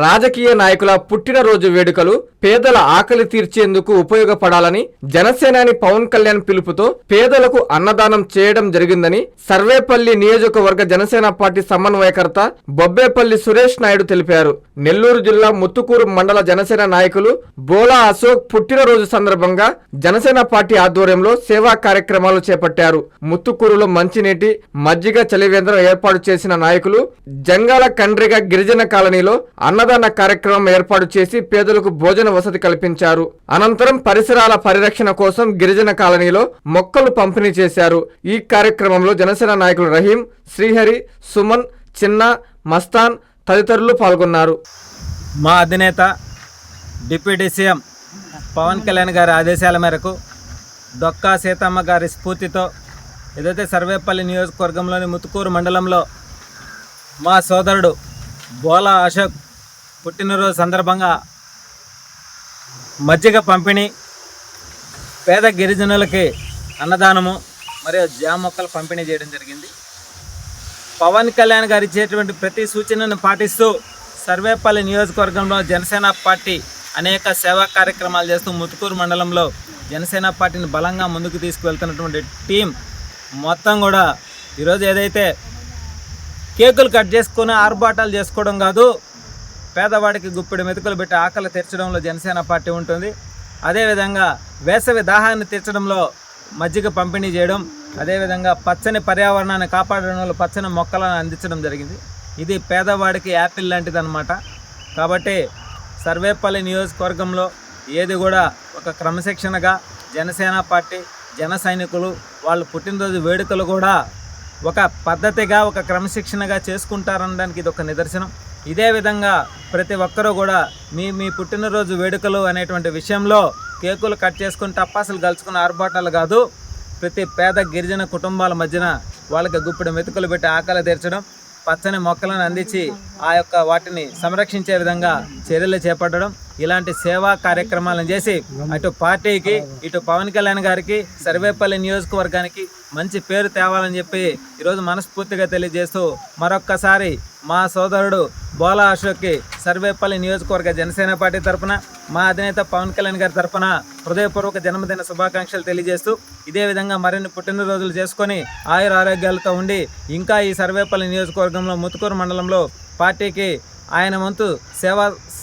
రాజకీయ నాయకుల పుట్టినరోజు వేడుకలు పేదల ఆకలి తీర్చేందుకు ఉపయోగపడాలని జనసేనాని పవన్ కళ్యాణ్ పిలుపుతో పేదలకు అన్నదానం చేయడం జరిగిందని సర్వేపల్లి నియోజకవర్గ జనసేన పార్టీ సమన్వయకర్త బొబ్బేపల్లి సురేష్ నాయుడు తెలిపారు. నెల్లూరు జిల్లా ముత్తుకూరు మండల జనసేన నాయకులు బోలా అశోక్ పుట్టినరోజు సందర్భంగా జనసేన పార్టీ ఆధ్వర్యంలో సేవా కార్యక్రమాలు చేపట్టారు. ముత్తుకూరులో మంచినీటి మజ్జిగ చలివేంద్రం ఏర్పాటు చేసిన నాయకులు జంగాల కండ్రిగ గిరిజన కాలనీలో అన్నదాన కార్యక్రమం ఏర్పాటు చేసి పేదలకు భోజన వసతి కల్పించారు. అనంతరం పరిసరాల పరిరక్షణ కోసం గిరిజన కాలనీలో మొక్కలు పంపిణీ చేశారు. ఈ కార్యక్రమంలో జనసేన నాయకులు రహీం శ్రీహరి సుమన్ చిన్న మస్తాన్ తదితరులు పాల్గొన్నారు. మా అధినేత డిప్యూటీ సీఎం పవన్ కళ్యాణ్ గారి ఆదేశాల మేరకు డొక్కా సీతమ్మ గారి స్ఫూర్తితో ఏదైతే సర్వేపల్లి నియోజకవర్గంలోని ముతుకూరు మండలంలో మా సోదరుడు బోలా అశోక్ పుట్టినరోజు సందర్భంగా మజ్జిగ పంపిణీ పేద గిరిజనులకి అన్నదానము మరియు జామ మొక్కలు పంపిణీ చేయడం జరిగింది. పవన్ కళ్యాణ్ గారు ఇచ్చేటువంటి ప్రతి సూచనను పాటిస్తూ సర్వేపల్లి నియోజకవర్గంలో జనసేన పార్టీ అనేక సేవా కార్యక్రమాలు చేస్తూ ముతుకూరు మండలంలో జనసేన పార్టీని బలంగా ముందుకు తీసుకువెళ్తున్నటువంటి టీం మొత్తం కూడా ఈరోజు ఏదైతే కేకులు కట్ చేసుకొని ఆర్భాటాలు చేసుకోవడం కాదు పేదవాడికి గుప్పిడి మెతుకులు పెట్టి ఆకలి తీర్చడంలో జనసేన పార్టీ ఉంటుంది. అదేవిధంగా వేసవి దాహాన్ని తీర్చడంలో మజ్జిగ పంపిణీ చేయడం అదేవిధంగా పచ్చని పర్యావరణాన్ని కాపాడడంలో పచ్చని మొక్కలను అందించడం జరిగింది. ఇది పేదవాడికి యాపిల్ లాంటిదన్నమాట. కాబట్టి సర్వేపల్లి నియోజకవర్గంలో ఏది కూడా ఒక క్రమశిక్షణగా జనసేన పార్టీ జన సైనికులు వాళ్ళు పుట్టినరోజు వేడుకలు కూడా ఒక పద్ధతిగా ఒక క్రమశిక్షణగా చేసుకుంటారనడానికి ఇది ఒక నిదర్శనం. ఇదే విధంగా ప్రతి ఒక్కరూ కూడా మీ మీ పుట్టినరోజు వేడుకలు అనేటువంటి విషయంలో కేకులు కట్ చేసుకుని టప్పాసులు గలుచుకున్న ఆర్భాటాలు కాదు ప్రతి పేద గిరిజన కుటుంబాల మధ్యన వాళ్ళకి గుప్పిడి మెతుకులు పెట్టి ఆకలి తీర్చడం పచ్చని మొక్కలను అందించి ఆ యొక్క వాటిని సంరక్షించే విధంగా చర్యలు చేపట్టడం ఇలాంటి సేవా కార్యక్రమాలను చేసి అటు పార్టీకి ఇటు పవన్ కళ్యాణ్ గారికి సర్వేపల్లి నియోజకవర్గానికి మంచి పేరు తేవాలని చెప్పి ఈరోజు మనస్ఫూర్తిగా తెలియజేస్తూ మరొక్కసారి మా సోదరుడు బోలా అశోక్కి సర్వేపల్లి నియోజకవర్గ జనసేన పార్టీ తరఫున మా అధినేత పవన్ కళ్యాణ్ గారి తరపున హృదయపూర్వక జన్మదిన శుభాకాంక్షలు తెలియజేస్తూ ఇదే విధంగా మరిన్ని పుట్టినరోజులు చేసుకొని ఆయుర ఆరోగ్యాలతో ఉండి ఇంకా ఈ సర్వేపల్లి నియోజకవర్గంలో ముతుకూరు మండలంలో పార్టీకి ఆయన వంతు సేవా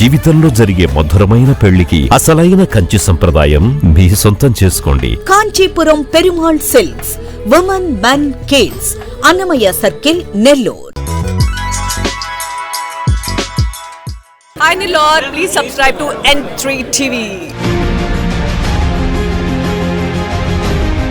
జీవితంలో జరిగే మధురమైన పెళ్ళికి అసలైన కంచి సంప్రదాయం మీ సొంతం చేసుకోండి. Kanchipuram Perumal silks women men kids Annamayya circle Nellore. Hi Nilor, please subscribe to N3 TV.